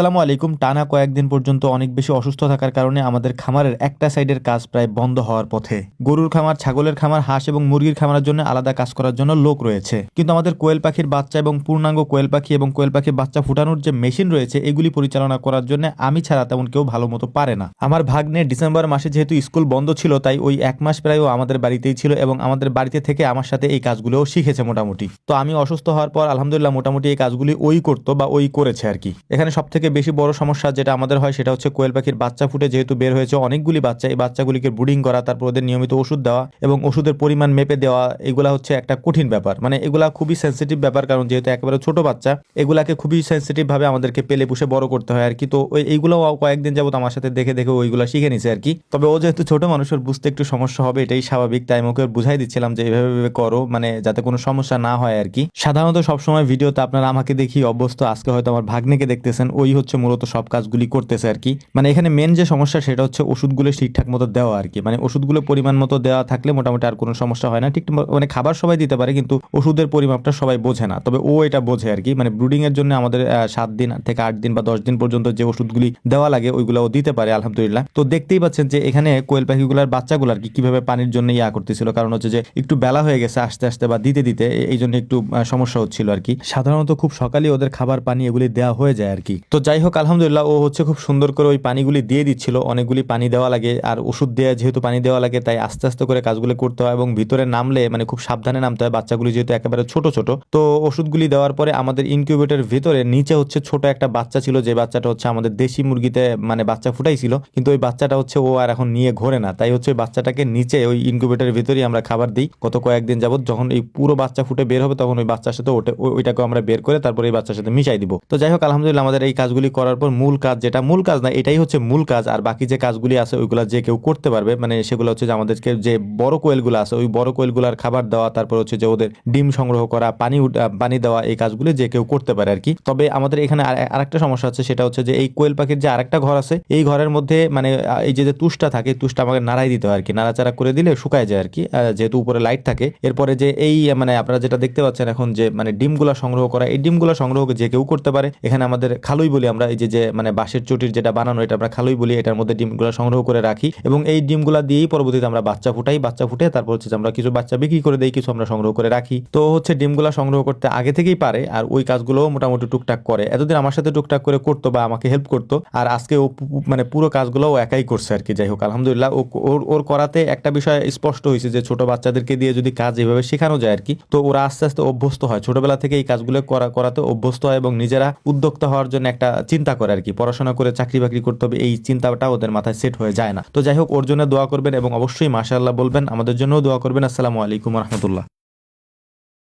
আসসালামু আলাইকুম। টানা কয়েকদিন পর্যন্ত অনেক বেশি অসুস্থ থাকার কারণে আমাদের খামারের একটা সাইডের কাজ প্রায় বন্ধ হওয়ার পথে। গরুর খামার, ছাগলের খামার, হাঁস এবং মুরগির খামারের জন্য আলাদা কাজ করার জন্য লোক রয়েছে। কিন্তু আমাদের কোয়েল পাখির বাচ্চা এবং পূর্ণাঙ্গ কোয়েল পাখি এবং কোয়েল পাখির বাচ্চা ফুটানোর যে মেশিন রয়েছে, এগুলি পরিচালনা করার জন্য আমি ছাড়া তেমন কেউ ভালো মতো পারে না। আমার ভাগ্নে ডিসেম্বর মাসে যেহেতু স্কুল বন্ধ ছিল, তাই ওই এক মাস প্রায় ও আমাদের বাড়িতেই ছিল এবং আমাদের বাড়িতে থেকে আমার সাথে এই কাজগুলোও শিখেছে মোটামুটি। তো আমি অসুস্থ হওয়ার পর আলহামদুলিল্লাহ মোটামুটি এই কাজগুলি ওই করতো বা ওই করেছে আর কি। এখানে সব থেকে বেশি বড় সমস্যা যেটা আমাদের হয় সেটা হচ্ছে কোয়েল পাখির বাচ্চা ফুটে যেহেতু বের হয়েছে অনেকগুলি বাচ্চা, এই বাচ্চাগুলিকে ব্রুডিং করা, তারপর ওদের নিয়মিত ওষুধ দেওয়া এবং ওষুধের পরিমাণ মেপে দেওয়া, এগুলা হচ্ছে একটা কঠিন ব্যাপার। মানে এগুলা খুবই সেন্সিটিভ ব্যাপার কারণ যেহেতু একেবারে ছোট বাচ্চা, এগুলাকে খুবই সেন্সিটিভ ভাবে আমাদেরকে পেলে পুষে বড় করতে হয় আর কি তো ওই এইগুলোও কয়েকদিন যাবত আমার সাথে দেখে দেখে ওইগুলো শিখে নিছে আর কি তবে ও যেহেতু ছোট মানুষের বুঝতে একটু সমস্যা হবে এটাই স্বাভাবিক, তাই ওকে বুঝাই দিচ্ছিলাম যে এভাবে করো মানে যাতে কোনো সমস্যা না হয় আর কি সাধারণত সবসময় ভিডিওতে আপনারা আমাকে দেখি অভ্যস্ত, আজকে হয়তো আমার ভাগ্নেকে দেখতেছেন, ওই হচ্ছে মূলত সব কাজগুলি করতেছে আর কি। মানে এখানে মেন যে সমস্যা সেটা হচ্ছে ওষুধগুলো ঠিকঠাক মতো দেওয়া আর কি। মানে ওষুধগুলো পরিমাণ মতো দেওয়া থাকলে মোটামুটি আর কোনো সমস্যা হয় না। ঠিক মানে খাবার সবাই দিতে পারে কিন্তু ওষুধের পরিমাপটা সবাই বোঝে না। তবে ও এটা বোঝে আর কি। মানে ব্রুডিং এর জন্য আমাদের সাত দিন থেকে আট দিন বা দশ দিন পর্যন্ত যে ওষুধগুলি দেওয়া লাগে ওইগুলো ও দিতে পারে আলহামদুলিল্লাহ। তো দেখতেই পাচ্ছেন যে এখানে কোয়েল পাখিগুলোর বাচ্চাগুলো আর কি কীভাবে পানির জন্য ইয়া করতেছিল। কারণ হচ্ছে যে একটু বেলা হয়ে গেছে আস্তে আস্তে বা দিতে দিতে এই জন্য একটু সমস্যা হচ্ছিল আর কি। সাধারণত খুব সকালে ওদের খাবার পানি এগুলি দেওয়া হয়ে যায় আর কি। তো যাই হোক আলহামদুলিল্লাহ, ও হচ্ছে খুব সুন্দর করে ওই পানিগুলি দিয়ে দিচ্ছিল। অনেকগুলি পানি দেওয়া লাগে আর ওষুধ দেওয়া যেহেতু পানি দেওয়া লাগে, তাই আস্তে আস্তে করে কাজগুলো করতে হয় এবং ভিতরে নামলে মানে খুব সাবধানে নামতে হয়। বাচ্চাগুলি যেহেতু একেবারে ছোট ছোট। তো ওষুধগুলি দেওয়ার পরে আমাদের ইনকিউবেটরের ভিতরে নিচে হচ্ছে ছোট একটা বাচ্চা ছিল, যে বাচ্চাটা হচ্ছে আমাদের দেশি মুরগিতে মানে বাচ্চা ফুটাইছিল। কিন্তু ওই বাচ্চাটা হচ্ছে ও আর এখন নিয়ে ঘোরে না। তাই হচ্ছে বাচ্চাটাকে নিচে ওই ইনকিউবেটরের ভিতরেই আমরা খাবার দিই। গত কয়েকদিন যাবত যখন এই পুরো বাচ্চা ফুটে বের হবে, তখন ওই বাচ্চার সাথে ওটা ওইটাকে আমরা বের করে তারপরে এই বাচ্চার সাথে মিশাই দিব। তো যাই হোক আলহামদুলিল্লাহ, আমাদের এই কাজগুলি করার পর মূল কাজ যেটা, মূল কাজ না, এটাই হচ্ছে মূল কাজ। আর বাকি যে কাজগুলি আছে, ওইগুলা যে কেউ করতে পারবে মানে সেগুলো হচ্ছে যে আমাদেরকে যে বড় কোয়েলগুলো আছে, ওই বড় কোয়েলগুলার খাবার দেওয়া, তারপর হচ্ছে যে ওদের ডিম সংগ্রহ করা, পানি পানি দেওয়া, এই কাজগুলি যে কেউ করতে পারে আর কি তবে আমাদের এখানে আর- আরেকটা সমস্যা আছে সেটা হচ্ছে যে এই কোয়েল পাখির যে আরেকটা ঘর আছে, এই ঘরের মধ্যে মানে এই যে তুষটা থাকে, তুষটা আমাকে নাড়াই দিতে হয় আর কি নাড়াচাড়া করে দিলে শুকায় যায় আর কি যেহেতু উপরে লাইট থাকে। এরপরে যে এই মানে আপনারা যেটা দেখতে পাচ্ছেন এখন যে মানে ডিমগুলা সংগ্রহ করা, এই ডিমগুলা সংগ্রহ যে কেউ করতে পারে, এখানে আমাদের খালুই বলি আমরা, এই যে যে মানে বাঁশের চটির যেটা বানানো, এটা আমরা খালুই বলি, এটার মধ্যে ডিমগুলা সংগ্রহ করে রাখি। এবং এই ডিমগুলা দিয়েই পরবর্তীতে আমরা বাচ্চা ফুটাই, বাচ্চা ফুটে তারপর হচ্ছে আমরা কিছু বাচ্চা বিক্রি করে দেই, কিছু আমরা সংগ্রহ করে রাখি। তো হচ্ছে ডিমগুলা সংগ্রহ করতে আগে থেকেই পারে, আর ওই কাজগুলোও মোটামুটি টুকটাক করে। এতদিন আমার সাথে টুকটাক করে করতো বা আমাকে হেল্প করতো, আর আজকে ও মানে পুরো কাজগুলো ও একাই করছে আর কি। যাই হোক, আলহামদুলিল্লাহ, ও ওর ওর করাতে একটা বিষয় স্পষ্ট হয়েছে যে, ছোট বাচ্চাদেরকে দিয়ে যদি কাজ এভাবে শেখানো যায় আর কি, তো ওরা আস্তে আস্তে অভ্যস্ত হয়। ছোটবেলা থেকে এই কাজগুলো করা, করাতে অভ্যস্ত হয় এবং নিজেরা উদ্যোক্তা হওয়ার জন্য একটা চিন্তা করে আর কি। পড়াশোনা করে চাকরি বাকরি করতে হবে, এই চিন্তাটা ওদের মাথায় সেট হয়ে যায় না। তো যাই হোক, ওর জন্য দোয়া করবেন এবং অবশ্যই মাশাআল্লাহ বলবেন। আমাদের জন্যও দোয়া করবেন। আসসালামু আলাইকুম রহমতুল্লাহ।